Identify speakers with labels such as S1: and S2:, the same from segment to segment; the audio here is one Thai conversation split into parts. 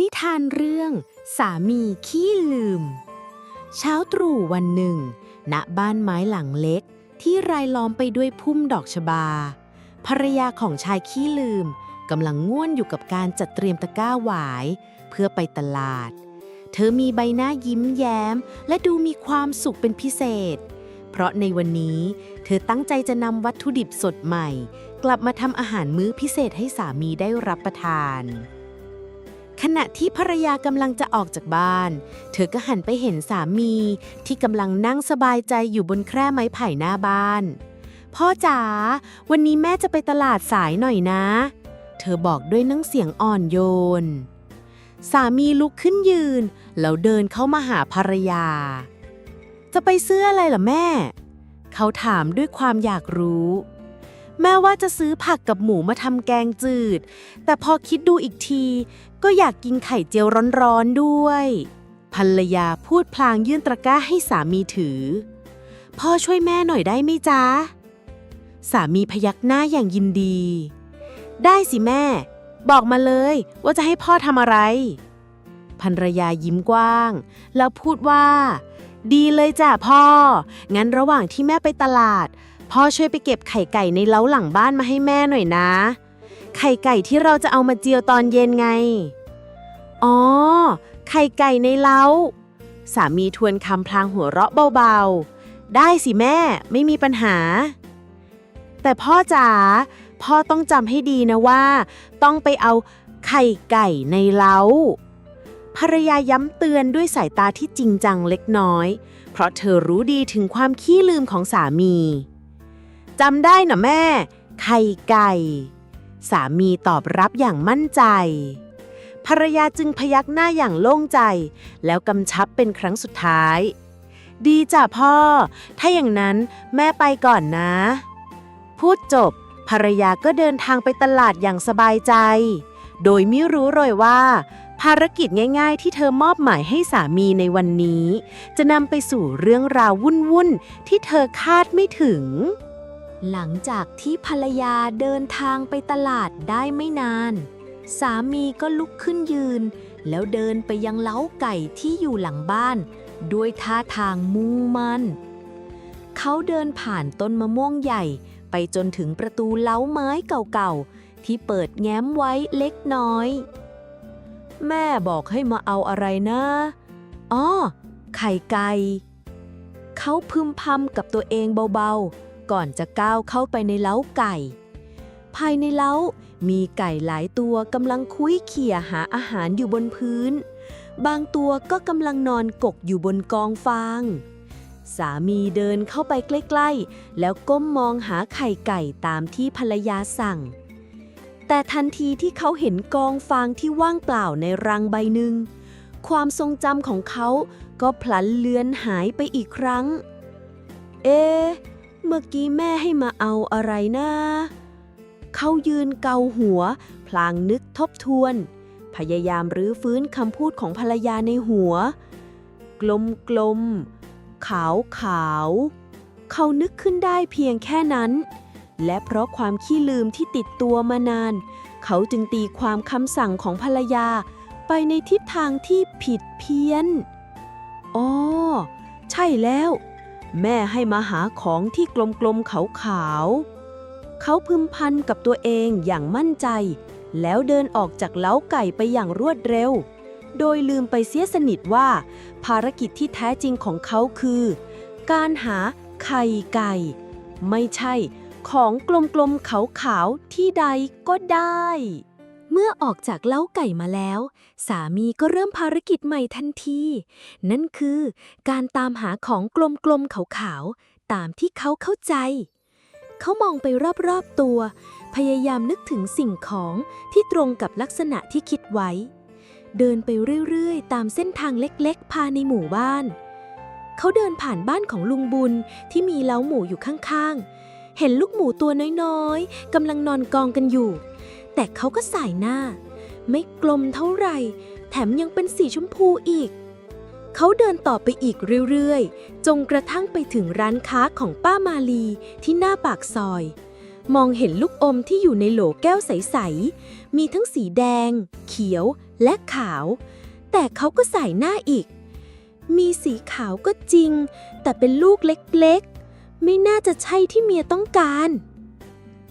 S1: นิทานเรื่องสามีขี้ลืม เช้าตรู่วันหนึ่ง ณบ้านไม้หลังเล็ก ที่รายล้อมไปด้วยพุ่มดอกชบา ภรรยาของชายขี้ลืมกำลังง่วนอยู่กับการจัดเตรียมตะกร้าหวาย เพื่อไปตลาด เธอมีใบหน้ายิ้มแย้ม และดูมีความสุขเป็นพิเศษ เพราะในวันนี้เธอตั้งใจจะนำวัตถุดิบสดใหม่ กลับมาทำอาหารมื้อพิเศษให้สามีได้รับประทาน ขณะที่ภรรยากำลังจะออกจากบ้าน เธอก็หันไปเห็นสามี ที่กำลังนั่งสบายใจอยู่บนแคร่ไม้ไผ่หน้าบ้าน พ่อจ๋าวันนี้แม่จะไปตลาดสายหน่อยนะ เธอบอกด้วยน้ำเสียงอ่อนโยน สามีลุกขึ้นยืน แล้วเดินเข้ามาหาภรรยา จะไปซื้ออะไรล่ะแม่ เขาถามด้วยความอยากรู้ แม่ว่าจะซื้อผักกับหมูมาทำแกงจืด แต่พอคิดดูอีกที ก็อยากกินไข่เจียวร้อนๆด้วย ภรรยาพูดพลางยื่นตะกร้าให้สามีถือ พ่อช่วยแม่หน่อยได้ไหมจ๊ะ สามีพยักหน้าอย่างยินดี ได้สิแม่ บอกมาเลยว่าจะให้พ่อทำอะไร ภรรยายิ้มกว้าง แล้วพูดว่า ดีเลยจ้ะพ่อ งั้นระหว่างที่แม่ไปตลาด พ่อช่วยไปเก็บไข่ไก่ในเล้าหลังบ้านมาให้แม่หน่อยนะ ไข่ไก่ที่เราจะเอามาเจียวตอนเย็นไง อ๋อ ไข่ไก่ในเล้า สามีทวนคำพลางหัวเราะเบาๆ ได้สิแม่ไม่มีปัญหา แต่พ่อจ๋าพ่อต้องจำให้ดีนะว่า ต้องไปเอาไข่ไก่ในเล้าภรรยาย้ำเตือนด้วยสายตาที่จริงจังเล็กน้อย เพราะเธอรู้ดีถึงความขี้ลืมของสามี จำได้นะแม่ ไข่ไก่ สามีตอบรับอย่างมั่นใจ ภรรยาจึงพยักหน้าอย่างโล่งใจ แล้วกำชับเป็นครั้งสุดท้าย ดีจ้ะพ่อ ถ้าอย่างนั้นแม่ไปก่อนนะ พูดจบ ภรรยาก็เดินทางไปตลาดอย่างสบายใจ โดยไม่รู้เลยว่า ภารกิจง่าย ๆ ที่เธอมอบหมายให้สามีในวันนี้ จะนำไปสู่เรื่องราววุ่นๆที่เธอคาดไม่ถึง หลังจากที่ภรรยาเดินทางไปตลาดได้ไม่นาน สามีก็ลุกขึ้นยืน แล้วเดินไปยังเล้าไก่ที่อยู่หลังบ้าน ด้วยท่าทางมุ่งมั่น เขาเดินผ่านต้นมะม่วงใหญ่ ไปจนถึงประตูเล้าไม้เก่าๆ ที่เปิดแง้มไว้เล็กน้อย แม่บอกให้มาเอาอะไรนะอ๋อไข่ไก่เขาพึมพำกับตัวเองเบาๆ ก่อนจะก้าวเข้าไปในเล้าไก่ ภายในเล้ามีไก่หลายตัวกำลังคุ้ยเขี่ยหาอาหารอยู่บนพื้น บางตัวก็กำลังนอนกกอยู่บนกองฟาง สามีเดินเข้าไปใกล้ๆ แล้วก้มมองหาไข่ไก่ตามที่ภรรยาสั่ง แต่ทันทีที่เขาเห็นกองฟางที่ว่างเปล่าในรังใบหนึ่งความทรงจำของเขาก็พลันเลือนหายไปอีกครั้ง เอ๊ะ เมื่อกี้แม่ให้มาเอาอะไรนะ เขายืนเกาหัว พลางนึกทบทวน พยายามรื้อฟื้นคำพูดของภรรยาในหัว กลมกลม ขาวขาว เขานึกขึ้นได้เพียงแค่นั้น และเพราะความขี้ลืมที่ติดตัวมานาน เขาจึงตีความคำสั่งของภรรยา ไปในทิศทางที่ผิดเพี้ยน อ๋อ ใช่แล้ว แม่ให้มาหาของที่กลมๆขาวๆ เขาพึมพันกับตัวเองอย่างมั่นใจ แล้วเดินออกจากเล้าไก่ไปอย่างรวดเร็ว โดยลืมไปเสียสนิทว่า ภารกิจที่แท้จริงของเขาคือ การหาไข่ไก่ ไม่ใช่ของกลมๆขาวๆที่ใดก็ได้ เมื่อออกจากเล้าไก่มาแล้ว สามีก็เริ่มภารกิจใหม่ทันที นั่นคือการตามหาของกลมๆขาวๆ ตามที่เขาเข้าใจ เขามองไปรอบๆตัว พยายามนึกถึงสิ่งของที่ตรงกับลักษณะที่คิดไว้ เดินไปเรื่อยๆ ตามเส้นทางเล็กๆ พาในหมู่บ้าน เขาเดินผ่านบ้านของลุงบุญที่มีเล้าหมูอยู่ข้างๆ เห็นลูกหมูตัวน้อยๆกำลังนอนกองกันอยู่ แต่เขาก็สายหน้า ไม่กลมเท่าไหร่ แถมยังเป็นสีชมพูอีก เขาเดินต่อไปอีกเรื่อยๆจงกระทั่งไปถึงร้านค้าของป้ามาลีที่หน้าปากซอย มองเห็นลูกอมที่อยู่ในโหลแก้วใสๆ มีทั้งสีแดง เขียว
S2: และขาว แต่เขาก็ใส่หน้าอีก มีสีขาวก็จริง แต่เป็นลูกเล็กๆ ไม่น่าจะใช่ที่เมียต้องการ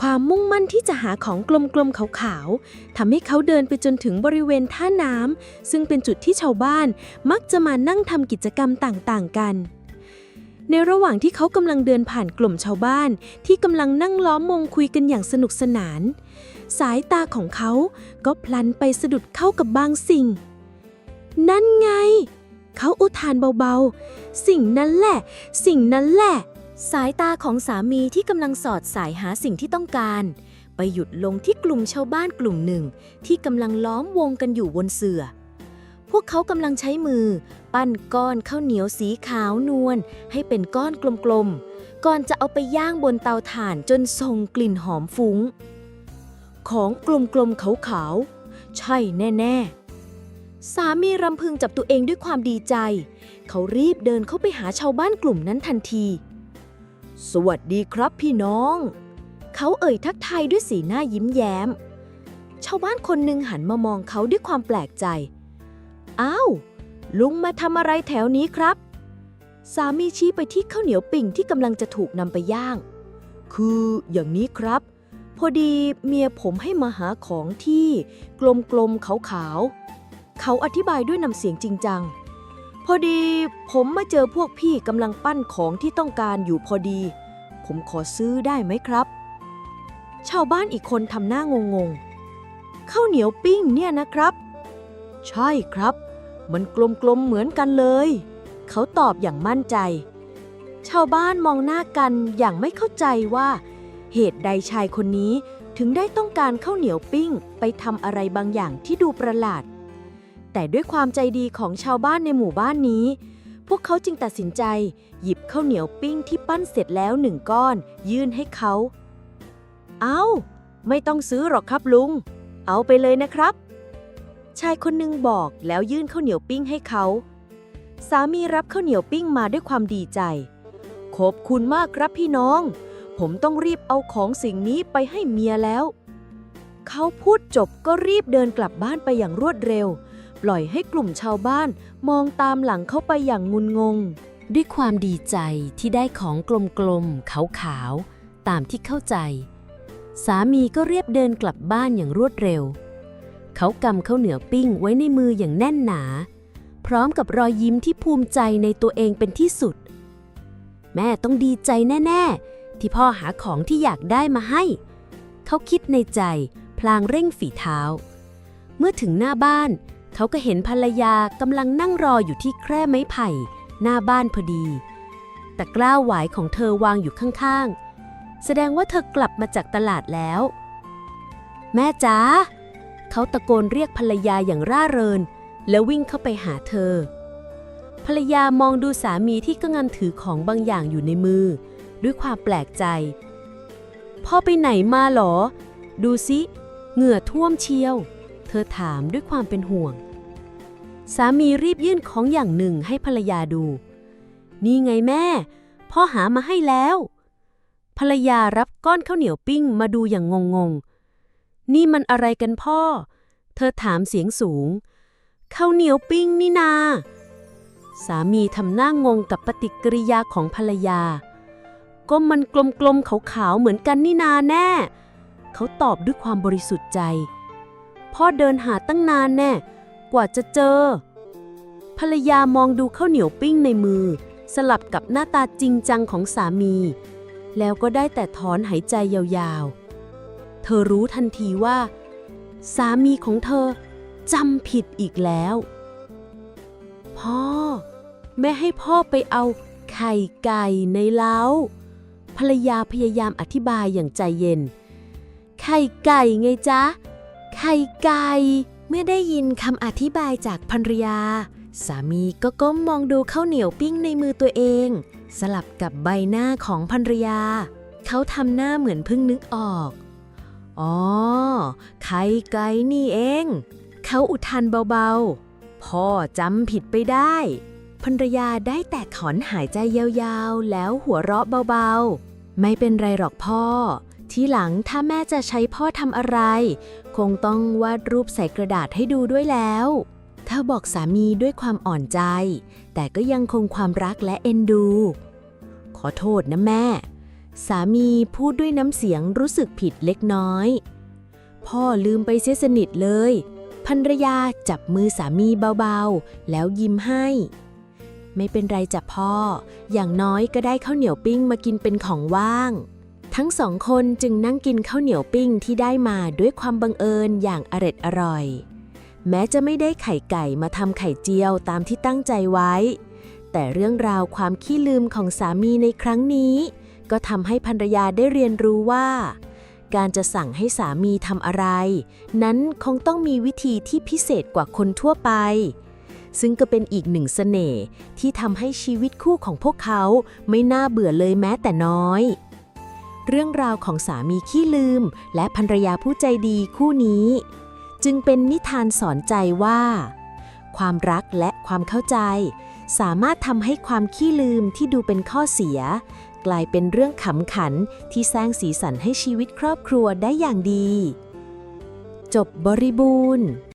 S2: ความมุ่งมั่นที่จะหาของกลมๆขาวๆทำให้เขาเดินไปจนถึงบริเวณท่าน้ำซึ่งเป็นจุดที่ชาวบ้านมักจะมานั่งทำกิจกรรมต่างๆกัน ในระหว่างที่เขากำลังเดินผ่านกลุ่มชาวบ้าน ที่กำลังนั่งล้อมวงคุยกันอย่างสนุกสนาน สายตาของเขาก็พลันไปสะดุดเข้ากับบางสิ่ง นั่นไง เขาอุทานเบาๆ สิ่งนั้นแหละ สิ่งนั้นแหละ สายตาของสามีที่กำลังสอดสายหาสิ่งที่ต้องการ ไปหยุดลงที่กลุ่มชาวบ้านกลุ่มหนึ่ง ที่กำลังล้อมวงกันอยู่บนเสื่อ พวกเขากำลังใช้มือ ปั้นก้อนข้าวเหนียวสีขาวนวลให้เป็นก้อนกลมๆ ก่อนจะเอาไปย่างบนเตาถ่านจนส่งกลิ่นหอมฟุ้ง ของกลมๆขาวๆ ใช่แน่ๆสามีรำพึงจับตัวเองด้วยความดีใจ เขารีบเดินเข้าไปหาชาวบ้านกลุ่มนั้นทันที สวัสดีครับพี่น้อง เขาเอ่ยทักทายด้วยสีหน้ายิ้มแย้ม ชาวบ้านคนหนึ่งหันมามองเขาด้วยความแปลกใจ อ้าว ลุงมาทำอะไรแถวนี้ครับ สามีชี้ไปที่ข้าวเหนียวปิ่งที่กำลังจะถูกนำไปย่าง คืออย่างนี้ครับ พอดีเมียผมให้มาหาของที่ กลมๆขาวๆเขาอธิบายด้วยน้ำเสียงจริงจัง พอดีผมมาเจอพวกพี่กำลังปั้นของที่ต้องการอยู่พอดี ผมขอซื้อได้ไหมครับ ชาวบ้านอีกคนทำหน้างงๆข้าวเหนียวปิ้งเนี่ยนะครับ ใช่ครับ มันกลมๆเหมือนกันเลย เขาตอบอย่างมั่นใจ ชาวบ้านมองหน้ากันอย่างไม่เข้าใจว่า เหตุใดชายคนนี้ถึงได้ต้องการข้าวเหนียวปิ้ง ไปทำอะไรบางอย่างที่ดูประหลาด แต่ด้วยความใจดีของชาวบ้านในหมู่บ้านนี้ พวกเขาจึงตัดสินใจ หยิบข้าวเหนียวปิ้งที่ปั้นเสร็จแล้วหนึ่งก้อน ยื่นให้เขา เอาไม่ต้องซื้อหรอกครับลุง เอาไปเลยนะครับ ชายคนหนึ่งบอกแล้วยื่นข้าวเหนียวปิ้งให้เขา สามีรับข้าวเหนียวปิ้งมาด้วยความดีใจ ขอบคุณมากครับพี่น้อง ผมต้องรีบเอาของสิ่งนี้ไปให้เมียแล้ว เขาพูดจบก็รีบเดินกลับบ้านไปอย่างรวดเร็ว ปล่อยให้กลุ่มชาวบ้านมองตามหลังเข้าไปอย่างงุนงง
S1: ด้วยความดีใจที่ได้ของกลมๆขาวๆ ตามที่เข้าใจ สามีก็เรียบเดินกลับบ้านอย่างรวดเร็ว เขากำข้าวเหนียวปิ้งไว้ในมืออย่างแน่นหนา พร้อมกับรอยยิ้มที่ภูมิใจในตัวเองเป็นที่สุด แม่ต้องดีใจแน่ๆ ที่พ่อหาของที่อยากได้มาให้ เขาคิดในใจพลางเร่งฝีเท้า เมื่อถึงหน้าบ้าน เขาก็เห็นภรรยากำลังนั่งรออยู่ที่แคร่ไม้ไผ่ หน้าบ้านพอดี แต่กล้าวหวายของเธอวางอยู่ข้างๆ แสดงว่าเธอกลับมาจากตลาดแล้ว แม่จ๋าเขาตะโกนเรียกภรรยาอย่างร่าเริงแล้ววิ่งเข้าไปหาเธอ ภรรยามองดูสามีที่กำลังถือของบางอย่างอยู่ในมือ ด้วยความแปลกใจ พ่อไปไหนมาหรอ ดูสิ เหงื่อท่วมเชียว เธอถามด้วยความเป็นห่วง สามีรีบยื่นของอย่างหนึ่งให้ภรรยาดู นี่ไงแม่ พ่อหามาให้แล้ว ภรรยารับก้อนข้าวเหนียวปิ้งมาดูอย่างงงๆ นี่มันอะไรกันพ่อ เธอถามเสียงสูง ข้าวเหนียวปิ้งนี่นา สามีทำหน้างงกับปฏิกิริยาของภรรยา ก็มันกลมๆขาวๆเหมือนกันนี่นาแน่ เขาตอบด้วยความบริสุทธิ์ใจ พ่อเดินหาตั้งนานแน่ กว่าจะเจอ ภรรยามองดูข้าวเหนียวปิ้งในมือ สลับกับหน้าตาจริงจังของสามี แล้วก็ได้แต่ถอนหายใจยาวๆ เธอรู้ทันทีว่า สามีของเธอจำผิดอีกแล้ว พ่อ แม่ให้พ่อไปเอาไข่ไก่ในเล้า ภรรยาพยายามอธิบายอย่างใจเย็น ไข่ไก่ไงจ๊ะ ไข่ไก่ เมื่อได้ยินคำอธิบายจากภรรยา สามีก็ก้มมองดูข้าวเหนียวปิ้งในมือตัวเอง สลับกับใบหน้าของภรรยา เขาทำหน้าเหมือนเพิ่งนึกออก อ๋อ ไข่ไก่นี่เอง เขาอุทานเบาๆ พ่อจำผิดไปได้ภรรยาได้แต่ถอนหายใจยาวๆ แล้วหัวเราะเบาๆ ไม่เป็นไรหรอกพ่อ
S2: ทีหลังถ้าแม่จะใช้พ่อทำอะไร คงต้องวาดรูปใส่กระดาษให้ดูด้วยแล้ว เธอบอกสามีด้วยความอ่อนใจ แต่ก็ยังคงความรักและเอ็นดู ขอโทษนะแม่ สามีพูดด้วยน้ำเสียงรู้สึกผิดเล็กน้อย พ่อลืมไปเสียสนิทเลยภรรยาจับมือสามีเบาๆ แล้วยิ้มให้ ไม่เป็นไรจ้ะพ่อ อย่างน้อยก็ได้ข้าวเหนียวปิ้งมากินเป็นของว่าง ทั้งสองคนจึงนั่งกินข้าวเหนียวปิ้งที่ได้มาด้วยความบังเอิญอย่างอร็ดอร่อย แม้จะไม่ได้ไข่ไก่มาทำไข่เจียวตามที่ตั้งใจไว้ แต่เรื่องราวความขี้ลืมของสามีในครั้งนี้ ก็ทำให้ภรรยาได้เรียนรู้ว่า การจะสั่งให้สามีทำอะไร นั้นคงต้องมีวิธีที่พิเศษกว่าคนทั่วไปซึ่งก็เป็นอีกหนึ่งเสน่ห์ที่ทำให้ชีวิตคู่ของพวกเขาไม่น่าเบื่อเลยแม้แต่น้อย เรื่องราวของสามีขี้ลืม และภรรยาผู้ใจดีคู่นี้ จึงเป็นนิทานสอนใจว่า ความรักและความเข้าใจ สามารถทำให้ความขี้ลืมที่ดูเป็นข้อเสีย กลายเป็นเรื่องขำขันที่สร้างสีสันให้ชีวิตครอบครัวได้อย่างดี จบบริบูรณ์